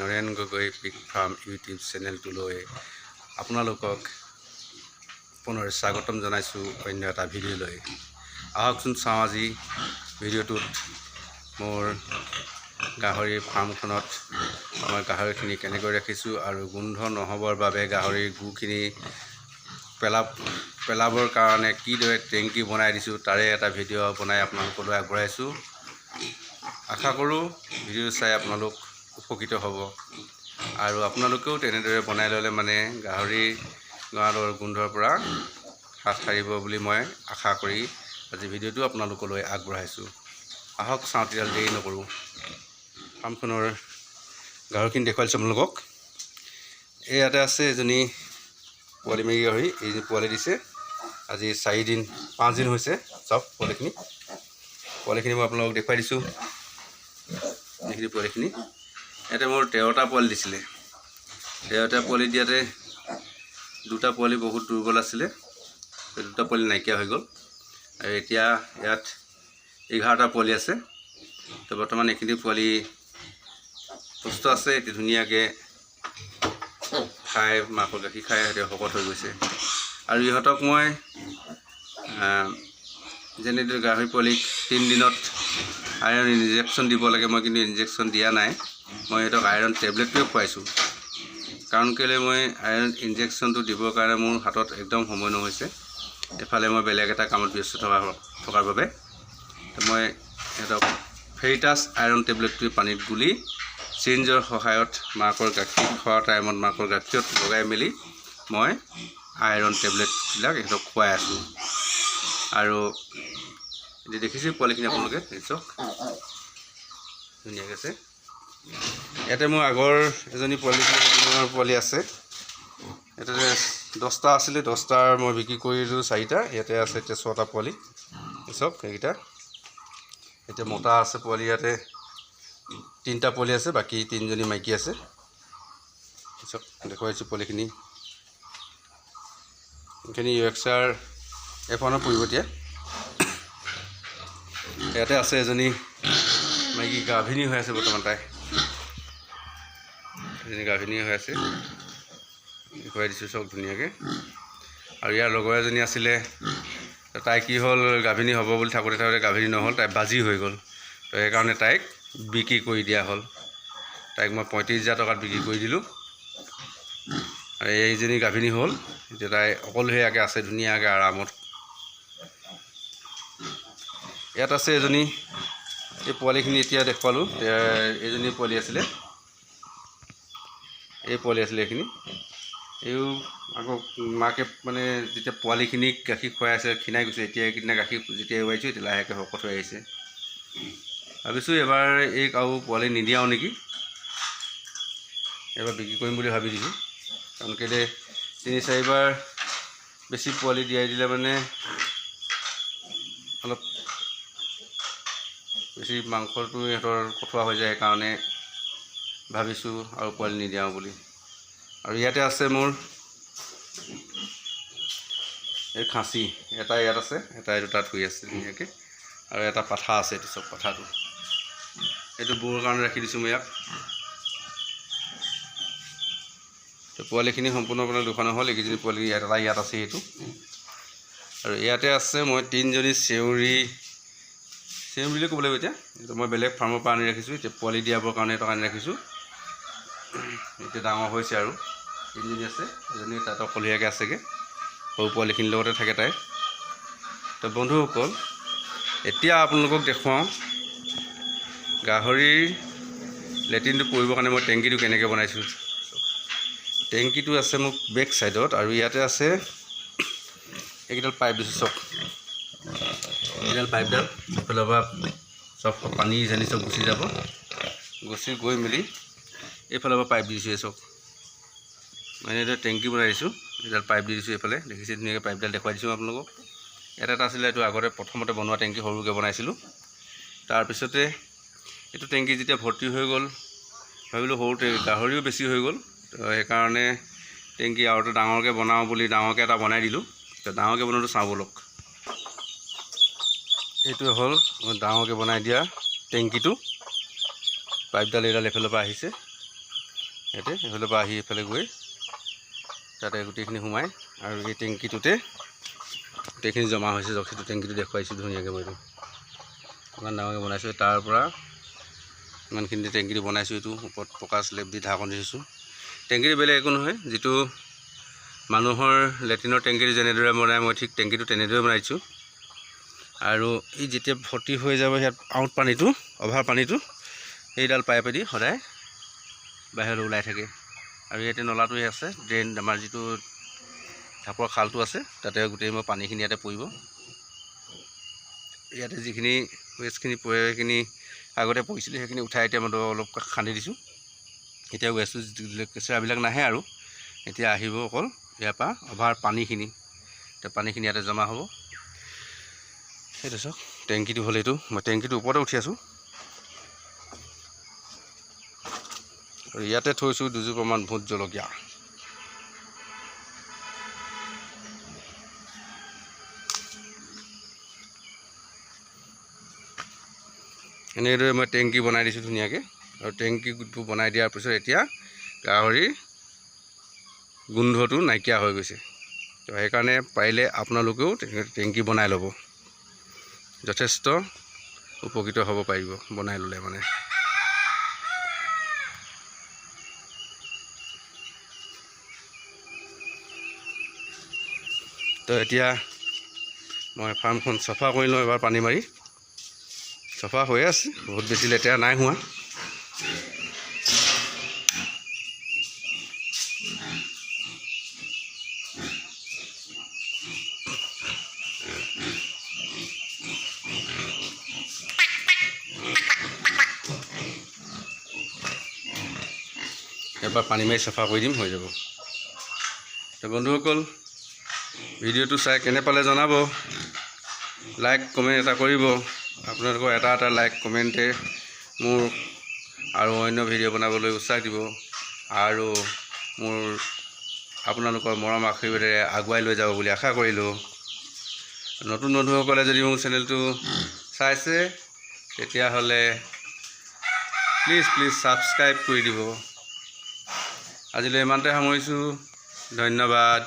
Naren Gogoi pig farm YouTube চেনেলটোলৈ আপোনালোকক পুনৰ স্বাগতম জনাইছোঁ অন্য এটা ভিডিঅ'লৈ। আহকচোন চাওঁ আজি ভিডিঅ'টোত মোৰ গাহৰি ফাৰ্মখনত মই গাহৰিখিনি কেনেকৈ ৰাখিছোঁ আৰু গোন্ধ নহ'বৰ বাবে গাহৰিৰ গুখিনি পেলা পেলাবৰ কাৰণে কিদৰে টেংকি বনাই দিছোঁ তাৰে এটা ভিডিঅ' বনাই আপোনালোকলৈ আগবঢ়াইছোঁ। আশা কৰোঁ ভিডিঅ' চাই আপোনালোক উপকৃত হ'ব। আৰু আপোনালোকেও তেনেদৰে বনাই ল'লে মানে গাহৰি গঁৰালৰ গোন্ধৰ পৰা হাত সাৰিব বুলি মই আশা কৰি আজি ভিডিঅ'টো আপোনালোকলৈ আগবঢ়াইছোঁ। আহক চাওঁ তেতিয়াহ'লে দেৰি নকৰোঁ। ফাৰ্মখনৰ গাহৰিখিনি দেখুৱাইছোঁ আপোনালোকক। এই ইয়াতে আছে এজনী পোৱালি মাইকী গাহৰি এই পোৱালি দিছে। আজি চাৰিদিন পাঁচদিন হৈছে। চব পোৱালিখিনি। পোৱালিখিনি মই আপোনালোকক দেখুৱাই দিছোঁ। এইখিনি পোৱালিখিনি। ইয়াতে মোৰ তেৰটা পোৱালি দিছিলে। তেৰটা পোৱালি দিয়াতে দুটা পোৱালি বহুত দুৰ্বল আছিলে। সেই দুটা পোৱালি নাইকিয়া হৈ গ'ল। আৰু এতিয়া ইয়াত এঘাৰটা পোৱালি আছে। তো বৰ্তমান এইখিনি পোৱালি সুস্থ আছে এতিয়া ধুনীয়াকৈ খাই, মাকৰ গাখীৰ খাই সিহঁতে শকত হৈ গৈছে। আৰু ইহঁতক মই যেনেদৰে গাহৰি পোৱালিক তিনিদিনত আইৰণ ইনজেকশ্যন দিব লাগে, মই কিন্তু ইনজেকশ্যন দিয়া নাই। মই সিহঁতক আইৰণ টেবলেটটোৱে খুৱাইছোঁ। কাৰণ কেলৈ মই আইৰণ ইনজেকশ্যনটো দিবৰ কাৰণে মোৰ হাতত একদম সময় নহৈছে। এফালে মই বেলেগ এটা কামত ব্যস্ত থকা থকাৰ বাবে। মই সিহঁতক ফেৰিটাছ আইৰণ টেবলেটটোৱে পানীত গুলি চিৰিঞ্জৰ সহায়ত মাকৰ গাখীৰ খোৱাৰ টাইমত মাকৰ গাখীৰত লগাই মেলি মই আইৰণ টেবলেটবিলাক সিহঁতক খুৱাই আছোঁ। আৰু এতিয়া দেখিছে পোৱালিখিনি আপোনালোকে চাওক ধুনীয়াকৈ আছে। ইয়াতে মোৰ আগৰ এজনী পোৱালি পোৱালি আছে। ইয়াতে দহটা আছিলে দহটাৰ মই বিক্ৰী কৰিলোঁ চাৰিটা ইয়াতে আছে এতিয়া ছটা পোৱালি চাওক সেইকেইটা। এতিয়া মতা আছে পোৱালি ইয়াতে তিনিটা পোৱালি আছে বাকী তিনিজনী মাইকী আছে। চাওক দেখুৱাইছোঁ পোৱালিখিনি। এইখিনি ইউ এক্সাৰ এফনত পৰিব এতিয়া। ইয়াতে আছে এজনী মাইকী গাভিনী হৈ আছে বৰ্তমান তাই। এজনী গাভিনী হৈ আছে। দেখুৱাই দিছোঁ চব ধুনীয়াকৈ। আৰু ইয়াৰ লগৰ এজনী আছিলে তাই কি হ'ল, গাভিনী হ'ব বুলি থাকোঁতে থাকোঁতে গাভিনী নহ'ল, তাই বাজি হৈ গ'ল। তো সেইকাৰণে তাইক বিক্ৰী কৰি দিয়া হ'ল। তাইক মই পঁয়ত্ৰিছ হাজাৰ টকাত বিক্ৰী কৰি দিলোঁ। আৰু এইজনী গাভিনী হ'ল, এতিয়া তাই অকলশৰীয়াকৈ আছে, ধুনীয়াকৈ আৰামত। ইয়াত আছে এজনী, এই পোৱালিখিনি এতিয়া দেখুৱালোঁ এইজনী পোৱালি আছিলে। এই পোৱালি আছিলে এইখিনি। এইও আকৌ মাকে মানে যেতিয়া পোৱালিখিনিক গাখীৰ খুৱাই আছে ক্ষীণাই গৈছে এতিয়া এইকেইদিনা গাখীৰ যেতিয়া এৰুৱাইছোঁ এতিয়া লাহেকৈ শকত হৈ আহিছে। ভাবিছোঁ এবাৰ এই আৰু পোৱালি নিদিয়াওঁ নেকি? এবাৰ বিক্ৰী কৰিম বুলি ভাবি দিছোঁ। কাৰণ কেলৈ তিনি চাৰিবাৰ বেছি পোৱালি দিয়াই দিলে মানে অলপ বেছি মাংসটো ইহঁতৰ কঠোৱা হৈ যায় সেইকাৰণে ভাবিছোঁ আৰু পোৱালি নিদিয়াওঁ বুলি। আৰু ইয়াতে আছে মোৰ এই খাচী, এটা ইয়াত আছে, এটা এইটো তাত শুই আছে ধুনীয়াকৈ। আৰু এটা পাঠা আছে এইটো চব পাঠাটো। এইটো বৌৰ কাৰণে ৰাখি দিছোঁ মই ইয়াক। তো পোৱালিখিনি সম্পূৰ্ণভাৱে দুখন হ'ল, এইকেইজনী পোৱালি ইয়াত, এটা ইয়াত আছে এইটো। আৰু ইয়াতে আছে মই তিনিজনী চেউৰী। চেউৰী বুলিয়ে ক'ব লাগিব এতিয়া। এইটো মই বেলেগ ফাৰ্মৰ পৰা আনি ৰাখিছোঁ, এতিয়া পোৱালি দিয়াবৰ কাৰণে এটা আনি ৰাখিছোঁ। এতিয়া ডাঙৰ হৈছে আৰু। তিনিজনী আছে এজনী তাত অকলশৰীয়াকৈ আছেগৈ। সৰু পোৱালিখিনিৰ লগতে থাকে তাই। তো বন্ধুসকল এতিয়া আপোনালোকক দেখুৱাওঁ গাহৰিৰ লেট্ৰিনটো পৰিবৰ কাৰণে মই টেংকিটো কেনেকৈ বনাইছোঁ। টেংকিটো আছে মোক বেক ছাইডত আৰু ইয়াতে আছে এইকেইডাল পাইপ দিছোঁ চব। এইডাল পাইপডাল এইফালৰ পৰা চব পানী জানি চব গুচি যাব। গুচি গৈ মেলি এইফালৰ পৰা পাইপ দিছোঁ চব। মই এনেদৰে টেংকি বনাই দিছোঁ, এডাল পাইপ দি দিছোঁ এইফালে। দেখিছে ধুনীয়াকৈ পাইপডাল দেখুৱাই দিছোঁ আপোনালোকক। ইয়াত এটা আছিলে, এইটো আগতে প্ৰথমতে বনোৱা টেংকি, সৰুকৈ বনাইছিলোঁ। তাৰপিছতে এইটো টেংকি যেতিয়া ভৰ্তি হৈ গ'ল, ভাবিলোঁ সৰু গাহৰিও বেছি হৈ গ'ল। সেইকাৰণে টেংকি আৰু এটা ডাঙৰকৈ বনাওঁ বুলি ডাঙৰকৈ এটা বনাই দিলোঁ। ডাঙৰকৈ বনোৱাটো চাওঁ ব'লক। এইটোৱে হ'ল ডাঙৰকৈ বনাই দিয়া টেংকিটো। পাইপডাল এইডাল এইফালৰ পৰা আহিছে। ইয়াতে এইফালৰ পৰা আহি এইফালে গৈ তাতে গোটেইখিনি সোমাই আৰু এই টেংকিটোতে গোটেইখিনি জমা হৈছে সেইটো টেংকিটো দেখুৱাইছোঁ ধুনীয়াকৈ মই এইটো ইমান ডাঙৰকৈ বনাইছোঁ তাৰ পৰা ইমানখিনিতে টেংকিটো বনাইছোঁ এইটো ওপৰত পকা শ্লেপ দি ঢাকন দিছোঁ টেংকিটো বেলেগ একো নহয় যিটো মানুহৰ লেট্ৰিনৰ টেংকিটো যেনেদৰে বনাই মই ঠিক টেংকিটো তেনেদৰে বনাইছোঁ। আৰু এই যেতিয়া ভৰ্তি হৈ যাব ইয়াত আউট পানীটো অভাৰ পানীটো সেইডাল পাইপেদি সদায় বাহিৰলৈ ওলাই থাকে। আৰু ইয়াতে নলাটোৱে আছে ড্ৰেইন আমাৰ যিটো ঢাপৰ খালটো আছে তাতে গোটেই মই পানীখিনি ইয়াতে পৰিব। ইয়াতে যিখিনি ৱেষ্টখিনি সেইখিনি আগতে পৰিছিলে সেইখিনি উঠাই এতিয়া মই অলপ খান্দি দিছোঁ। এতিয়া ৱেষ্টটো কেঁচৰাবিলাক নাহে আৰু এতিয়া আহিব অকল ইয়াৰ পৰা অভাৰ পানীখিনি। এতিয়া পানীখিনি ইয়াতে জমা হ'ব। সেইটো চাওক টেংকিটো হ'ল এইটো। মই টেংকিটোৰ ওপৰতে উঠি আছোঁ। আৰু ইয়াতে থৈছোঁ দুজোপামান ভোট জলকীয়া। এনেদৰে মই টেংকি বনাই দিছোঁ ধুনীয়াকৈ। আৰু টেংকিটো বনাই দিয়াৰ পিছত এতিয়া গাহৰিৰ গোন্ধটো নাইকিয়া হৈ গৈছে। তো সেইকাৰণে পাৰিলে আপোনালোকেও টেংকি বনাই ল'ব। যথেষ্ট উপকৃত হ'ব পাৰিব বনাই ল'লে মানে। তো এতিয়া মই ফাৰ্মখন চফা কৰি লওঁ এবাৰ পানী মাৰি। চফা হৈ আছে, বহুত বেছি লেতেৰা নাই হোৱা। এবাৰ পানী মাৰি চফা কৰি দিম, হৈ যাব। তো বন্ধুসকল ভিডিঅ'টো চাই কেনে পালে জনাব? লাইক কমেণ্ট এটা কৰিব। আপোনালোকৰ এটা এটা লাইক কমেণ্টে মোৰ আৰু অন্য ভিডিঅ' বনাবলৈ উৎসাহ দিব। আৰু মোৰ আপোনালোকৰ মৰম আশীৰ্বাদেৰে আগুৱাই লৈ যাব বুলি আশা কৰিলোঁ। নতুন বন্ধুসকলে যদি মোৰ চেনেলটো চাইছে, তেতিয়াহ'লে প্লিজ প্লিজ ছাবস্ক্ৰাইব কৰি দিব। আজিলৈ ইমানতে সামৰিছোঁ। ধন্যবাদ।